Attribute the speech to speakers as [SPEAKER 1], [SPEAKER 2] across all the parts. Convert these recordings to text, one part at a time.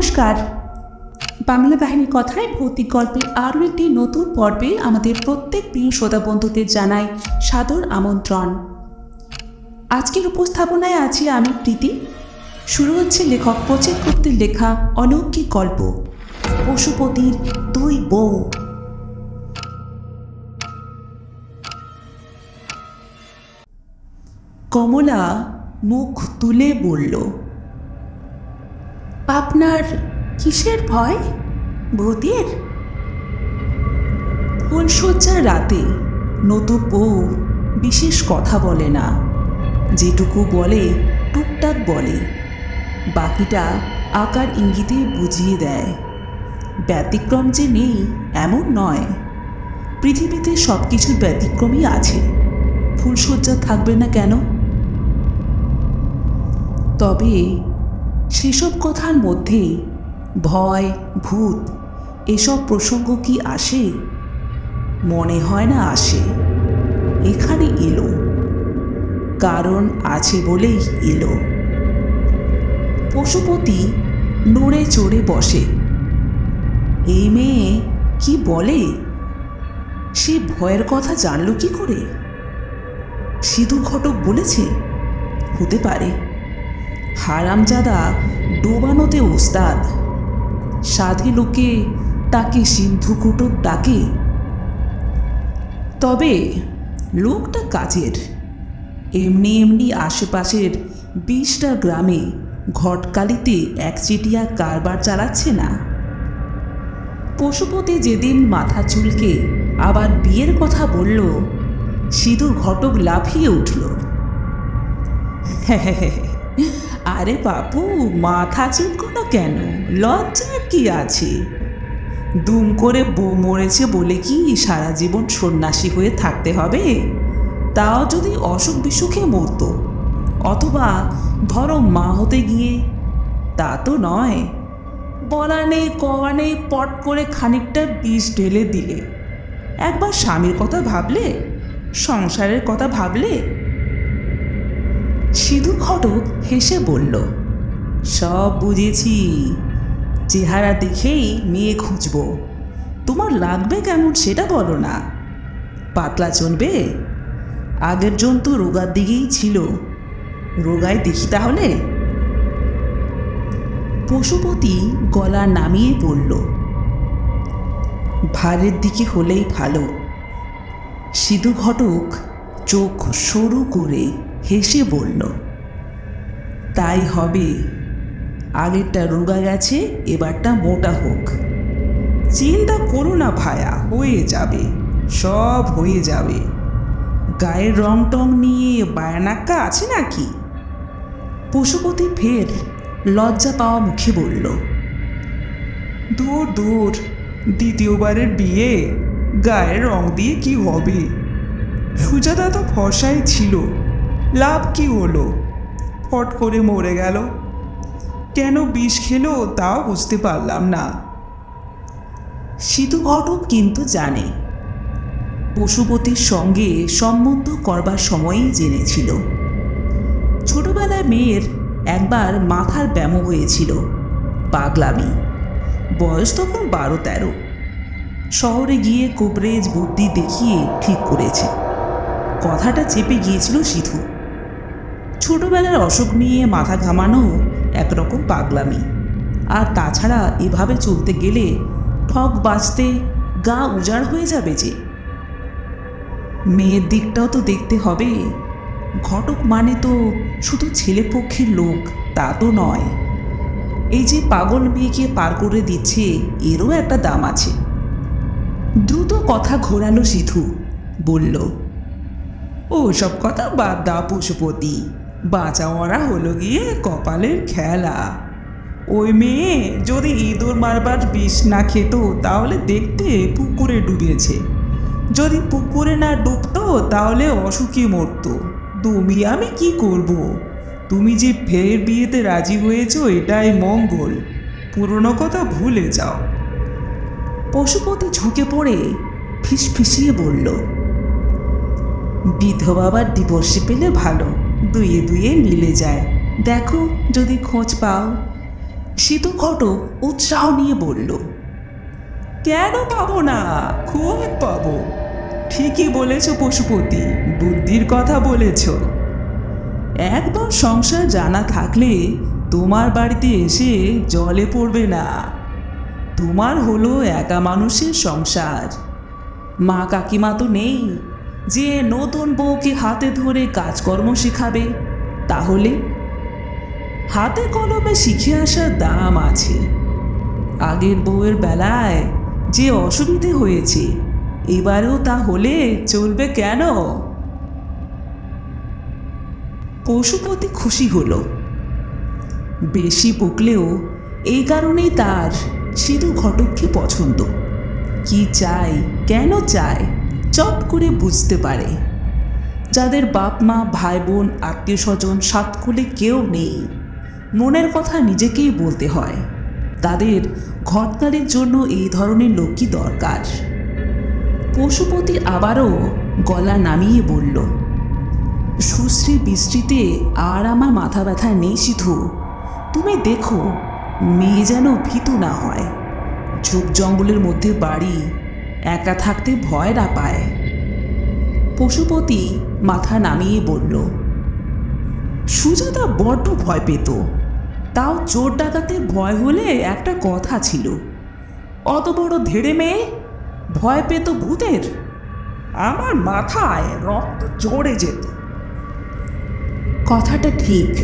[SPEAKER 1] নমস্কার। বাংলা বাহিনীর কথায় ভৌতিক গল্পের আরও একটি নতুন পর্বে আমাদের প্রত্যেক প্রিয় শ্রোতা বন্ধুদের জানাই সাদর আমন্ত্রণ। আজকের উপস্থাপনায় আছি আমি প্রীতি। শুরু হচ্ছে লেখক প্রচেত গুপ্তের লেখা অলৌকিক গল্প, পশুপতির দুই বউ। কমলা মুখ তুলে বলল আপনার কিসের ভয়? ভূতের? ফুলশয্যার রাতে নতুন বউ বিশেষ কথা বলে না। যেটুকু বলে, টুকটাক বলে। বাকিটা আকার ইঙ্গিতে বুঝিয়ে দেয়। ব্যতিক্রম যে নেই, এমন নয়। পৃথিবীতে সব কিছুর ব্যতিক্রমই আছে। ফুলশয্যা থাকবে না কেন? তবে সেসব কথার মধ্যে ভয়, ভূত এসব প্রসঙ্গ কি আসে? মনে হয় না আসে। এখানে এলো। কারণ আছে বলেই এলো। পশুপতি নড়ে চড়ে বসে। এই মেয়ে কি বলে? সে ভয়ের কথা জানল কি করে? সিধু ঘটক বলেছে? হতে পারে। হারামজাদা ডোবানোতে ওস্তাদ সাধে লোকে তাকে সিন্ধু কুটুক ডাকে। তবে লোকটা কাজের। এমনি এমনি আশেপাশের বিশটা গ্রামে ঘটকালিতে একচেটিয়া কারবার চালাচ্ছে না। পশুপতি যেদিন মাথা চুলকে আবার বিয়ের কথা বলল সিধু ঘটক লাফিয়ে উঠল। আরে বাপু, মাথা চুলকোনো কেন? লজ্জার কি আছে? দুম করে বউ মরেছে বলে কি সারা জীবন সন্ন্যাসী হয়ে থাকতে হবে? তাও যদি অসুখ বিসুখে মরতো। অথবা ধরো মা হতে গিয়ে। তা তো নয়। বলা নেই, কওয়া নেই, পট করে খানিকটা বিষ ঢেলে দিলে। একবার স্বামীর কথা ভাবলে? সংসারের কথা ভাবলে? সিধু ঘটক হেসে বলল, সব বুঝেছি। চেহারা দেখেই মেয়ে খুঁজব। তোমার লাগবে কেমন সেটা বলো না। পাতলা চলবে? আগের জন তো রোগার দিকেই ছিল। রোগায় দেখি তাহলে? পশুপতি গলা নামিয়ে বলল, ভারের দিকে হলেই ভালো। সিধু ঘটক চোখ সরু করে হেসে বলল, তাই হবে। আগেরটা রোগা গেছে, এবারটা মোটা হোক। চিন্তা করো না ভায়া, হয়ে যাবে, সব হয়ে যাবে। গায়ের রং টং নিয়ে বায়ানাক্কা আছে নাকি? পশুপতি ফের লজ্জা পাওয়া মুখে বলল, দূর দূর, দ্বিতীয়বারের বিয়ে, গায়ের রং দিয়ে কি হবে? সুজাতা তো ফসাই ছিল। লাভ কি হলো? ফট করে মরে গেল। কেন বিষ খেলো তাও বুঝতে পারলাম না। সিধু ঘটক কিন্তু জানে। পশুপতির সঙ্গে সম্বন্ধ করবার সময়ই জেনেছিল। ছোটবেলায় মেয়ের একবার মাথার ব্যামো হয়েছিল। পাগলামি। বয়স তখন বারো তেরো। শহরে গিয়ে কোবরেজ বুদ্ধি দেখিয়ে ঠিক করেছে। কথাটা চেপে গিয়েছিল সিধু। ছোটবেলার অসুখ নিয়ে মাথা ঘামানো একরকম পাগলামি। আর তাছাড়া এভাবে চলতে গেলে ঠক বাঁচতে গা উজাড় হয়ে যাবে যে। মেয়ের দিকটাও তো দেখতে হবে। ঘটক মানে তো শুধু ছেলেপক্ষের লোক, তা তো নয়। এই যে পাগল মেয়েকে পার করে দিচ্ছে, এরও একটা দাম আছে। দ্রুত কথা ঘোরালো সিধু, বলল, ও সব কথা বাদ দা পশুপতি বাঁচা মরা হলো গিয়ে কপালের খেলা। ওই মেয়ে যদি ইঁদুর মারবার বিষ না খেত, তাহলে দেখতে পুকুরে ডুবেছে। যদি পুকুরে না ডুবতো, তাহলে অসুখী মরতো। তুমি, আমি কি করব। তুমি যে ফের বিয়েতে রাজি হয়েছো, এটাই মঙ্গল। পুরনো কথা ভুলে যাও। পশুপতি ঝুঁকে পড়ে ফিসফিসিয়ে বলল, বিধবা আবার ডিভোর্সে পেলে ভালো। দুয়ে দুয়ে মিলে যায়। দেখো, যদি খোঁজ পাও। শীতু ঘটক উৎসাহ নিয়ে বলল, কেন পাবো না? খুব পাবো। ঠিকই বলেছ পশুপতি, বুদ্ধির কথা বলেছ। একদম সংসার জানা থাকলে তোমার বাড়িতে এসে জলে পড়বে না। তোমার হলো একা মানুষের সংসার। মা কাকিমা তো নেই। যে নতুন বউকে হাতে ধরে কাজকর্ম শেখাবে, তাহলে হাতে কলমে শিখে আসার দাম আছে। আগের বউয়ের বেলায় যে অসুবিধে হয়েছে, এবারেও তা হলে চলবে কেন? পশুপতি খুশি হলো। বেশি পুকলেও এই কারণেই তার সিধু ঘটককে পছন্দ। কি চাই কেন চায়? চট করে বুঝতে পারে। যাদের বাপ, মা, ভাই, বোন, আত্মীয় স্বজন সাতকুলে কেউ নেই। মনের কথা নিজেকেই বলতে হয়। তাদের ঘটনারের জন্য এই ধরনের লোকই দরকার। পশুপতি আবারও গলা নামিয়ে বলল, সুশ্রী বৃষ্টিতে আর আমার মাথা ব্যথা নেই সিধু। তুমি দেখো, মেয়ে যেন ভীতু না হয়। ঝোপ জঙ্গলের মধ্যে বাড়ি একা থাকতে ভয় না পায়। পশুপতি মাথা নামিয়ে বলল, সুজাতা বড্ড ভয় পেত। তাও চোর ডাকাতে ভয় হলে একটা কথা ছিল। অত বড় ধেড়ে মেয়ে ভয় পেত ভূতের? আমার মাথায় রক্ত চড়ে যেত। কথাটা ঠিক।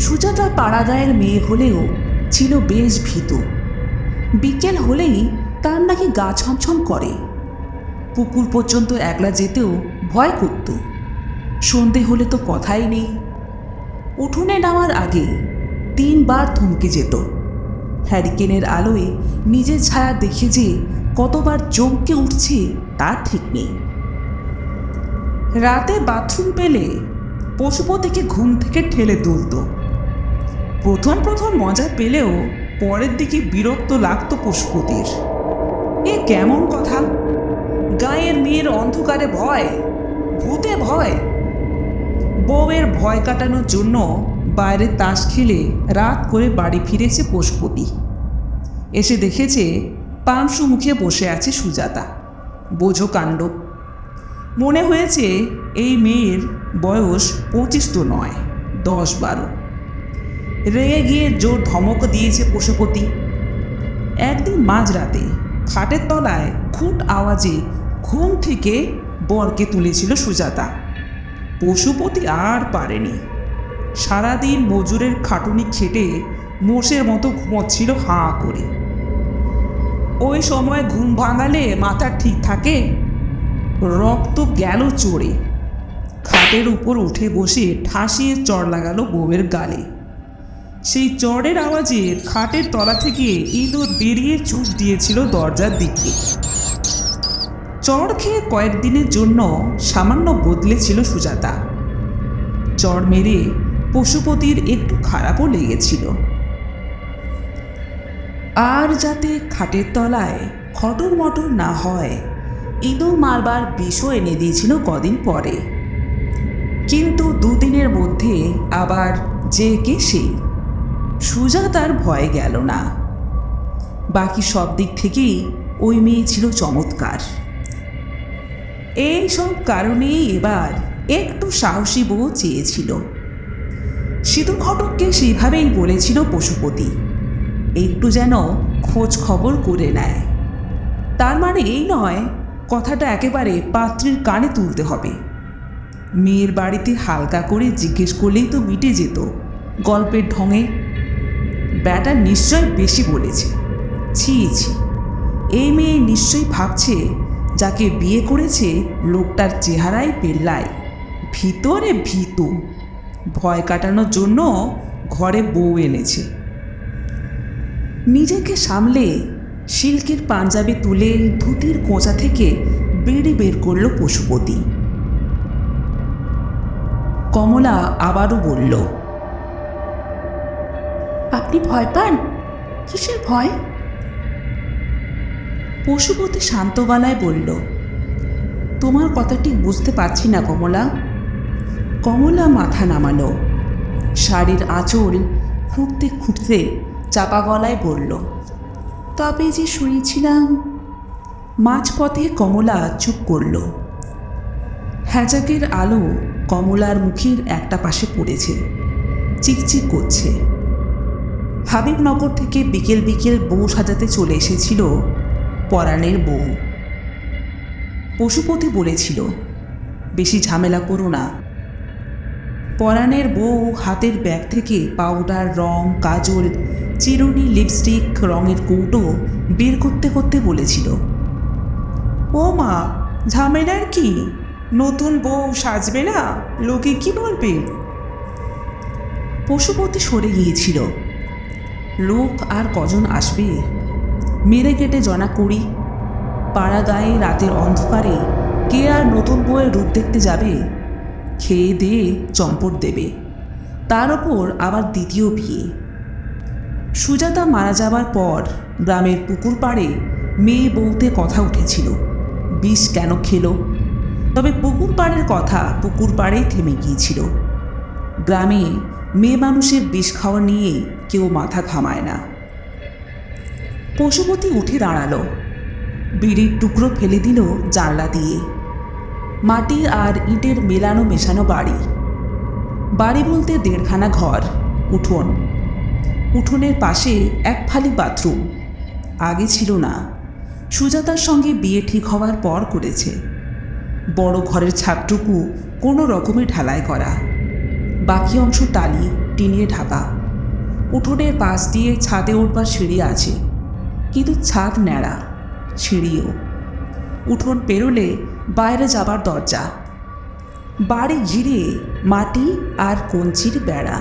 [SPEAKER 1] সুজাতা পাড়াগাঁয়ের মেয়ে হলেও ছিল বেশ ভীত। বিকেল হলেই তার নাকি গা ছমছম করে। পুকুর পর্যন্ত একলা যেতেও ভয় করত। সন্ধে হলে তো কথাই নেই। উঠোনে নামার আগে তিনবার থমকে যেত। হ্যারিকেনের আলোয় নিজের ছায়া দেখে যে কতবার চমকে উঠছে তা ঠিক নেই। রাতে বাথরুম পেলে পশুপতিকে ঘুম থেকে ঠেলে তুলত। প্রথম প্রথম মজা পেলেও পরের দিকে বিরক্ত লাগতো পশুপতির। কেমন কথা? গায়ের মেয়ের অন্ধকারে ভয়, ভূতে ভয়। বউয়ের ভয় কাটানোর জন্য বাইরে তাস খেলে রাত করে বাড়ি ফিরেছে পশুপতি এসে দেখেছে পাংশু মুখে বসে আছে সুজাতা। বোঝো কাণ্ড। মনে হয়েছে এই মেয়ের বয়স পঁচিশ তো নয়, দশ বারো। রেগে গিয়ে জোর ধমক দিয়েছে পশুপতি একদিন মাঝরাতে খাটের তলায় খুট আওয়াজে ঘুম থেকে বরকে তুলেছিল সুজাতা। পশুপতি আর পারেনি। সারাদিন মজুরের খাটুনি খেটে মোষের মতো ঘুমোচ্ছিল হাঁ করে। ওই সময় ঘুম ভাঙালে মাথা ঠিক থাকে, রক্ত গেল চড়ে। খাটের উপর উঠে বসে ঠাসিয়ে চড় লাগালো বউয়ের গালে। সেই চড়ের আওয়াজে খাটের তলা থেকে ইঁদুর বেরিয়ে চুপ দিয়েছিল দরজার দিকে। চড় খেয়ে কয়েকদিনের জন্য সামান্য বদলেছিল সুজাতা। চড় মেরে পশুপতির একটু খারাপও লেগেছিল। আর যাতে খাটের তলায় খটর মটর না হয়, ইঁদুর মারবার বিষও এনে দিয়েছিল কদিন পরে। কিন্তু দুদিনের মধ্যে আবার যে কে সেই সুজাতার ভয় গেল না। বাকি সব দিক থেকেই ওই মেয়ে ছিল চমৎকার। এই সব কারণেই এবার একটু সাহসী বউ চেয়েছিল। সিধু ঘটককে সেইভাবেই বলেছিল পশুপতি। একটু যেন খোঁজ খবর করে নেয়। তার মানে এই নয়, কথাটা একেবারে পাত্রীর কানে তুলতে হবে। মেয়ের বাড়িতে হালকা করে জিজ্ঞেস করলেই তো মিটে যেত। গল্পের ঢঙে ব্যাটা নিশ্চয় বেশি বলেছে। ছি ছি। এই মেয়ে নিশ্চয়ই ভাবছে, যাকে বিয়ে করেছে লোকটার চেহারায় পেল্লায় ভিতরে ভীতু। ভয় কাটানোর জন্য ঘরে বউ এনেছে। নিজেকে সামলে সিল্কের পাঞ্জাবি তুলে ধুতির কোঁচা থেকে বেড়ে বের করল পশুপতি। কমলা আবারও বলল আপনি ভয় পান? কিসের ভয়? পশুপতি শান্ত গলায় বলল, তোমার কথাটি বুঝতে পারছি না কমলা। কমলা মাথা নামালো। শাড়ির আঁচল খুঁড়তে খুঁড়তে চাপা গলায় বলল, তবে যে শুনেছিলাম মাঝপথে কমলা চুপ করল। হ্যাজাকের আলো কমলার মুখের একটা পাশে পড়েছে, চিকচিক করছে। হাবিবনগর থেকে বিকেল বিকেল বউ সাজাতে চলে এসেছিল পরাণের বউ। পশুপতি বলেছিল, বেশি ঝামেলা করো না। পরাণের বউ হাতের ব্যাগ থেকে পাউডার, রং, কাজল, চিরুনি লিপস্টিক, রঙের কৌটো বের করতে করতে বলেছিল, ও মা, ঝামেলার কি? নতুন বউ সাজবে না? লোকে কি বলবে? পশুপতি সরে গিয়েছিল। লোক আর কজন আসবে? মেরে কেটে জনা করি পাড়া গায়ে রাতের অন্ধকারে কে আর নতুন বউয়ের রূপ দেখতে যাবে? খেয়ে দিয়ে চম্পট দেবে। তার ওপর আবার দ্বিতীয় বিয়ে। সুজাতা মারা যাবার পর গ্রামের পুকুর পাড়ে মেয়ে বউতে কথা উঠেছিল। বিষ কেন খেলো? তবে পুকুর পাড়ের কথা পুকুর পাড়েই থেমে গিয়েছিল। গ্রামে মেয়ে মানুষের বিষ খাওয়া নিয়ে কেউ মাথা ঘামায় না। পশুপতি উঠে দাঁড়াল। বিড়ির টুকরো ফেলে দিল জানলা দিয়ে। মাটি আর ইটের মেলানো মেশানো বাড়ি। বাড়ি বলতে দেড়খানা ঘর, উঠোন। উঠোনের পাশে এক ফালি বাথরুম। আগে ছিল না। সুজাতার সঙ্গে বিয়ে ঠিক হওয়ার পর করেছে। বড় ঘরের ছাদটুকু কোনো রকমে ঢালাই করা। বাকি অংশ টালি টিনিয়ে ঢাকা। উঠোনের পাশ দিয়ে ছাদে উঠবার সিঁড়ি আছে, কিন্তু ছাদ ন্যাড়া, সিঁড়িও। উঠোন পেরোলে বাইরে যাবার দরজা। বাড়ি ঘিরে মাটি আর কঞ্চির বেড়া।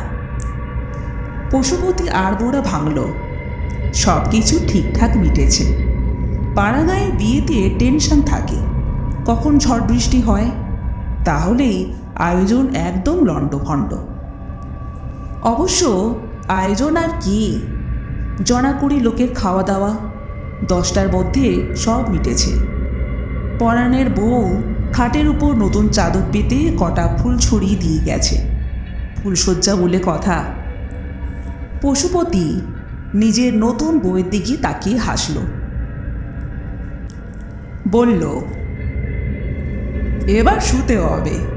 [SPEAKER 1] পশুপতি আড়বোড়া ভাঙল। সব কিছু ঠিকঠাক মিটেছে। পাড়াগাঁয়ের বিয়েতে টেনশন থাকে। কখন ঝড় বৃষ্টি হয়? তাহলেই আয়োজন একদম লণ্ডভণ্ড। অবশ্য আয়োজন আর কি? জনা জনাকুড়ি লোকের খাওয়া দাওয়া দশটার মধ্যে সব মিটেছে। পরাণের বউ খাটের উপর নতুন চাদর পেতে কটা ফুল ছড়িয়ে দিয়ে গেছে। ফুলশয্যা বলে কথা। পশুপতি নিজের নতুন বউয়ের দিকে তাকিয়ে হাসল। বলল, এবার শুতে হবে।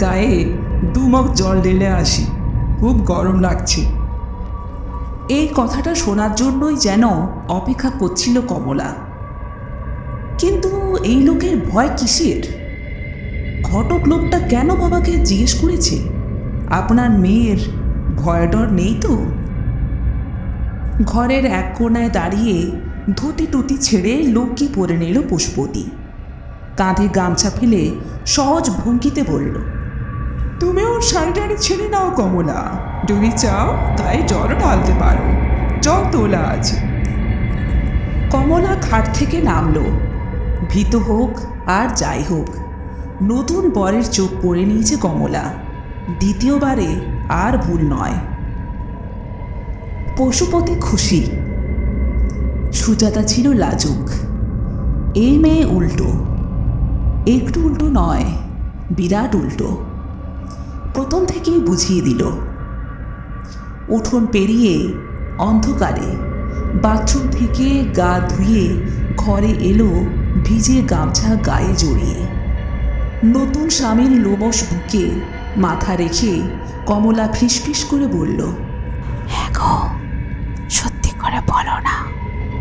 [SPEAKER 1] গায়ে দুমক জল ঢেলে আসি, খুব গরম লাগছে। এই কথাটা শোনার জন্যই যেন অপেক্ষা করছিল কমলা। কিন্তু এই লোকের ভয় কিসের? ঘটক লোকটা কেন বাবাকে জিজ্ঞেস করেছে? আপনার মেয়ের ভয় ডর নেই তো? ঘরের এক কোনায় দাঁড়িয়ে ধুতি টুতি ছেড়ে লোককে পরে নিল পুষ্পতি। কাঁধে গামছা ফেলে সহজ ভঙ্গিতে বলল তুমি ওর শাড়িটারি ছেড়ে নাও, কমলা। যদি চাও, তাই জল ঢালতে পারো। জল তোলা আছে কমলা খাট থেকে নামলো। ভীত হোক আর যাই হোক, নতুন বরের চোখ পড়ে নিয়েছে কমলা। দ্বিতীয়বারে আর ভুল নয়। পশুপতি খুশি। সুজাতা ছিল লাজুক। এই মেয়ে উল্টো। একটু উল্টো নয়, বিরাট উল্টো। প্রথম থেকেই বুঝিয়ে দিল। উঠোন পেরিয়ে অন্ধকারে বাথরুম থেকে গা ধুয়ে ঘরে এলো ভিজে গামছা গায়ে জড়িয়ে। নতুন স্বামীর লোমস বুকে মাথা রেখে কমলা ফিসফিস করে বলল
[SPEAKER 2] হ্যাঁ গো সত্যি করে বলো না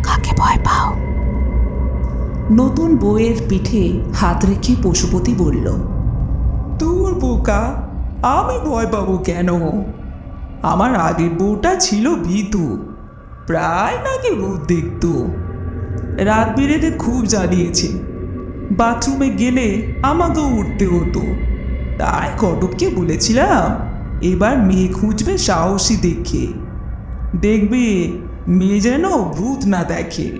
[SPEAKER 2] কাকে ভয় পাও?
[SPEAKER 1] নতুন বউয়ের পিঠে হাত রেখে পশুপতি বলল তোর বোকা আমি ভয় পাবো কেন? আমার আগের বউটা ছিল ভীতু, প্রায় নাকি ভূত দেখত। রাত বেরেতে খুব জ্বালিয়েছে। বাথরুমে গেলে আমাকেও উঠতে হতো। তাই কটককে বলেছিলাম, এবার মেয়ে খুঁজবে সাহসী দেখে। দেখবে মেয়ে যেন ভূত না দেখে।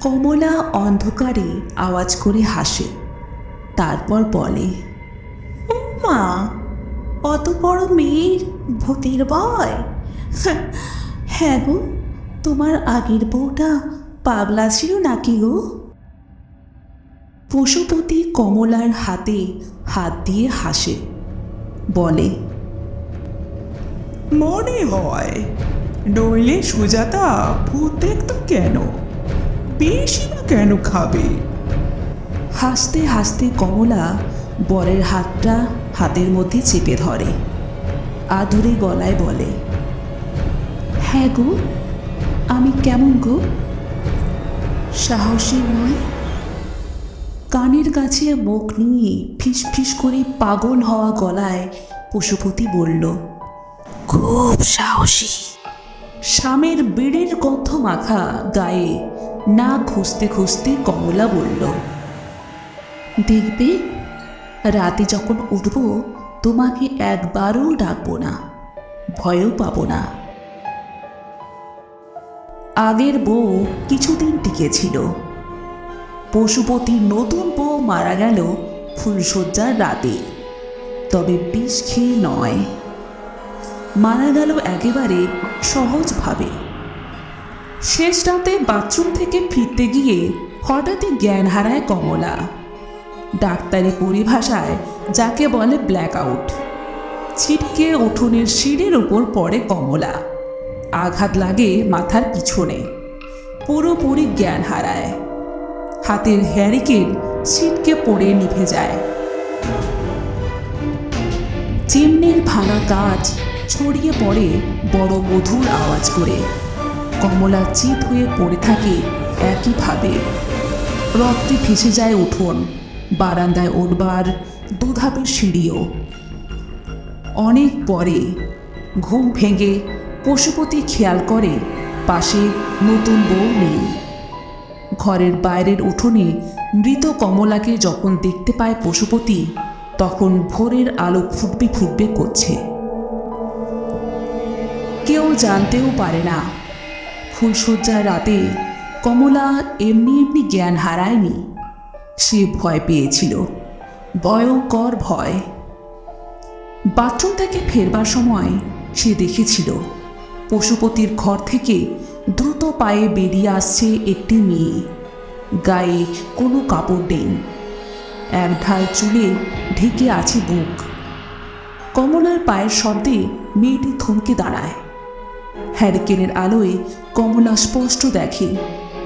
[SPEAKER 1] কমলা অন্ধকারে আওয়াজ করে হাসে। তারপর বলে মা অত বড় মেয়ের ভূতের ভয়? হ্যাঁ গো, তোমার আগের বউটা পাগলা ছিল নাকি গো? পশুপতি কমলার হাতে হাত দিয়ে হাসে, বলে, মনে হয় নইলে সুজাতা ভূত দেখতো কেন? বেশি না কেন খাবে? হাসতে হাসতে কমলা বরের হাতটা হাতের মধ্যে চেপে ধরে। আদুরে গলায় বলে হ্যাঁ গো, আমি কেমন গো? সাহসী নয় কানের কাছে মুখ নিয়ে ফিস ফিস করে পাগল হওয়া গলায় পশুপতি বলল,
[SPEAKER 2] খুব সাহসী।
[SPEAKER 1] স্বামীর বেড়ের গন্ধ মাখা গায়ে না খুঁজতে খুঁজতে কমলা বলল, দেখবে রাতে যখন উঠব, তোমাকে একবারও ডাকবো না। ভয়ও পাবো না। আগের বউ কিছুদিন টিকেছিল। পশুপতির নতুন বউ মারা গেল ফুলশয্যার রাতে। তবে বিষ খেয়ে নয়। মারা গেল একেবারে সহজভাবে। শেষ রাতে বাথরুম থেকে ফিরতে গিয়ে হঠাৎই জ্ঞান হারায় কমলা। ডাক্তারি পরিভাষায়, যাকে বলে ব্ল্যাক আউট ছিটকে উঠোনের সিঁড়ির ওপর পড়ে কমলা। আঘাত লাগে মাথার পিছনে। পুরোপুরি জ্ঞান হারায়। হাতের হ্যারিকেন ছিটকে পড়ে নিভে যায়। চিমনির ভাঙা কাজ ছড়িয়ে পড়ে বড় মধুর আওয়াজ করে। কমলা চিত হয়ে পড়ে থাকে একইভাবে। রক্তে ভেসে যায় উঠোন। বারান্দায় উঠবার দুধাপের সিঁড়িও। অনেক পরে ঘুম ভেঙে পশুপতি খেয়াল করে পাশে নতুন বউ নেই। ঘরের বাইরের উঠোনে মৃত কমলাকে যখন দেখতে পায় পশুপতি, তখন ভোরের আলো ফুটবে ফুটবে করছে। কেউ জানতেও পারে না। ফুলশয্যার রাতে কমলা এমনি এমনি জ্ঞান হারায়নি। সে ভয় পেয়েছিল। ভয়ঙ্কর ভয়। বাথরুম থেকে ফেরবার সময় সে দেখেছিল, পশুপতির ঘর থেকে দ্রুত পায়ে বেরিয়ে আসছে একটি মেয়ে। গায়ে কোনো কাপড় নেই। এক ঢাল চুলে ঢেকে আছে বুক। কমলার পায়ের শব্দে মেয়েটি থমকে দাঁড়ায়। হ্যারিকেনের আলোয় কমলা স্পষ্ট দেখে,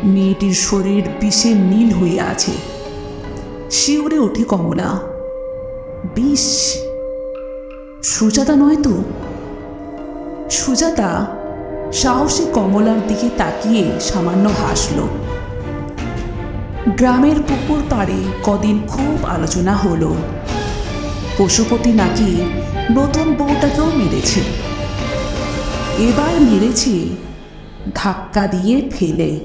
[SPEAKER 1] মেয়েটির শরীর বিষে নীল হয়ে আছে। শিউরে ওঠে কমলা। বিষ। সুজাতা নয় তো? সুজাতা সাহসী কমলার দিকে তাকিয়ে সামান্য হাসল। গ্রামের পুকুর পাড়ে কদিন খুব আলোচনা হলো। পশুপতি নাকি নতুন বউটাকেও মেরেছে। এবার মেরেছে ধাক্কা দিয়ে ফেলে।